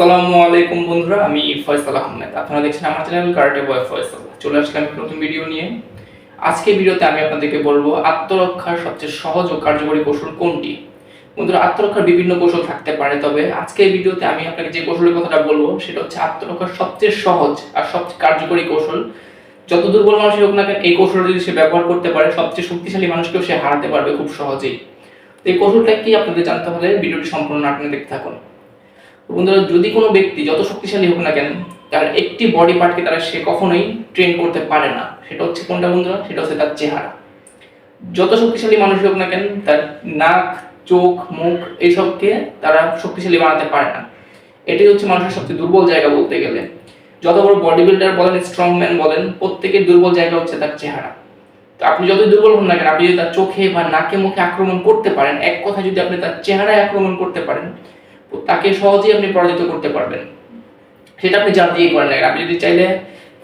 আসসালামু আলাইকুম বন্ধুরা, আমি ফয়সাল আহমেদ। আপনারা দেখছেন আমার চ্যানেল কারাটে বয় ফয়সাল চলে আসলাম নতুন ভিডিও নিয়ে। আজকে ভিডিওতে আমি আপনাদেরকে বলব, আত্মরক্ষার সবচেয়ে সহজ ও কার্যকরী কৌশল কোনটি? বন্ধুরা, আত্মরক্ষার বিভিন্ন কৌশল থাকতে পারে, তবে আজকে ভিডিওতে আমি আপনাকে যে কৌশলের কথাটা বলব, সেটা হচ্ছে আত্মরক্ষার সবচেয়ে সহজ আর সবচেয়ে কার্যকরী কৌশল। যত দুর্বল মানুষই হোক না কেন, এই কৌশলটা যদি সে ব্যবহার করতে পারে, সবচেয়ে শক্তিশালী মানুষকেও সে হারাতে পারবে খুব সহজেই। এই কৌশলটা কি আপনাদের জানতে হলে ভিডিওটি সম্পূর্ণ আপনি দেখতে থাকুন। বন্ধুরা, যদি কোনো ব্যক্তি যত শক্তিশালী হোক না কেন, তার একটি বডি পার্টকে তারা সে কখনোই ট্রেন করতে পারে না। সেটা হচ্ছে কোনটা বন্ধুরা? সেটা হচ্ছে তার চেহারা। যত শক্তিশালী মানুষ হোক না কেন, তার নাক, চোখ, মুখ এইসবকে তারা শক্তিশালী বানাতে পারে না। এটাই হচ্ছে মানুষের সবচেয়ে দুর্বল জায়গা বলতে গেলে। যত বড় বডি বিল্ডার বলেন স্ট্রং ম্যান বলেন, প্রত্যেকের দুর্বল জায়গা হচ্ছে তার চেহারা। তো আপনি যতই দুর্বল হন না কেন, আপনি যদি তার চোখে বা নাকে মুখে আক্রমণ করতে পারেন, এক কথা যদি আপনি তার চেহারায় আক্রমণ করতে পারেন তাকে সহজেই আপনি পরাজিত করতে পারবেন। সেটা আপনি যা দিয়েই করেন। আপনি যদি চাইলে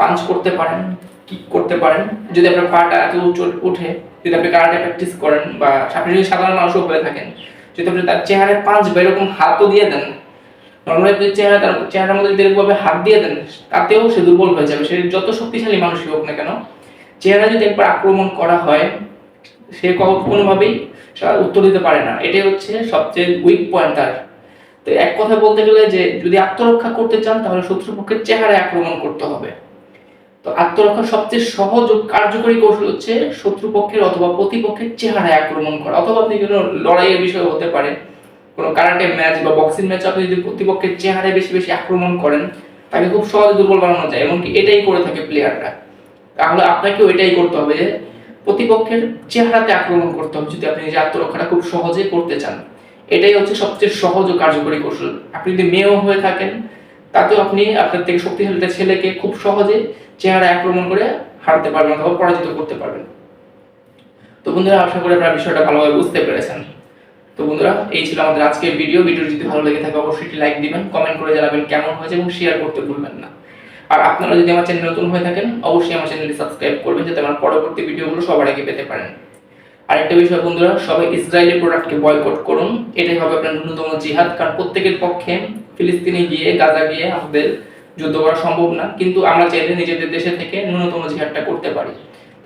পাঞ্চ করতে পারেন কিক করতে পারেন, যদি আপনার পাটা এত উঁচু উঠে যদি আপনি কারাটে প্র্যাকটিস করেন বা আপনি যদি সাধারণ মানুষও হয়ে থাকেন, যদি আপনি তার চেহারায় পাঁচ বা এরকম হাতও দিয়ে দেন নর্মালি আপনি চেহারা, তার চেহারার মধ্যে যদি এরকমভাবে হাত দিয়ে দেন, তাতেও সে দুর্বল হয়ে যাবে। সে যত শক্তিশালী মানুষই হোক না কেন চেহারা যদি একবার আক্রমণ করা হয়, সে কোনোভাবেই উত্তর দিতে পারে না। এটাই হচ্ছে সবচেয়ে উইক পয়েন্ট তার। তো এক কথা বলতে গেলে যে যদি আত্মরক্ষা করতে চান, তাহলে শত্রুপক্ষের চেহারায় আক্রমণ করতে হবে। তো আত্মরক্ষার সবচেয়ে সহজ ও কার্যকরী কৌশল হচ্ছে শত্রুপক্ষের অথবা প্রতিপক্ষের চেহারায় আক্রমণ করা। অথবা আপনি কোনো লড়াইয়ের বিষয় হতে পারে, কোনো কারাটে ম্যাচ বা বক্সিং ম্যাচ, আপনি যদি প্রতিপক্ষের চেহারায় বেশি বেশি আক্রমণ করেন, তাকে খুব সহজে দুর্বল বানানো যায়, এমনকি এটাই করে থাকে প্লেয়াররা তাহলে আপনাকেও এটাই করতে হবে যে প্রতিপক্ষের চেহারাতে আক্রমণ করতে হবে, যদি আপনি নিজের আত্মরক্ষাটা খুব সহজে করতে চান। এটাই হচ্ছে সবচেয়ে সহজ ও কার্যকরী কৌশল। আপনি যদি মেয়েও হয়ে থাকেন, তাতেও আপনি আপনার থেকে শক্তিশালী ছেলেকে খুব সহজে চেহারায় আক্রমণ করে হারতে পারবেন অথবা পরাজিত করতে পারবেন। তো বন্ধুরা, আশা করি আপনারা বিষয়টা ভালোভাবে বুঝতে পেরেছেন। তো বন্ধুরা, এই ছিল আমাদের আজকের ভিডিও। ভিডিও যদি ভালো লেগে থাকে, অবশ্যই একটি লাইক দিবেন, কমেন্ট করে জানাবেন কেমন হয়েছে এবং শেয়ার করতে ভুলবেন না। আর আপনারা যদি আমার চ্যানেল নতুন হয়ে থাকেন, অবশ্যই আমার চ্যানেলটি সাবস্ক্রাইব করবেন, যাতে আমার পরবর্তী ভিডিওগুলো সবার আগে পেতে পারেন। আরেকটা বিষয় বন্ধুরা, সবাই ইসরায়েলি প্রোডাক্টকে বয়কট করুন। এটাই হবে আপনার ন্যূনতম জিহাদ, কারণ প্রত্যেকের পক্ষে ফিলিস্তিনে গিয়ে, গাজা গিয়ে আমাদের যুদ্ধ করা সম্ভব না। কিন্তু আমরা চাইলে নিজেদের দেশে থেকে ন্যূনতম জিহাদটা করতে পারি।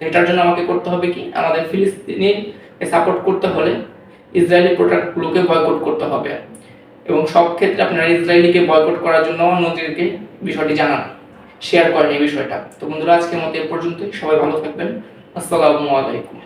এটার জন্য আমাকে করতে হবে কি? আমাদের ফিলিস্তিনির সাপোর্ট করতে হলে ইসরায়েলি প্রোডাক্টগুলোকে বয়কট করতে হবে। এবং সব ক্ষেত্রে আপনারা ইসরায়েলিকে বয়কট করার জন্য নদীরকে বিষয়টি জানান শেয়ার করেন এই বিষয়টা। তো বন্ধুরা, আজকের মতো এ পর্যন্তই। সবাই ভালো থাকবেন। আসসালামু আলাইকুম।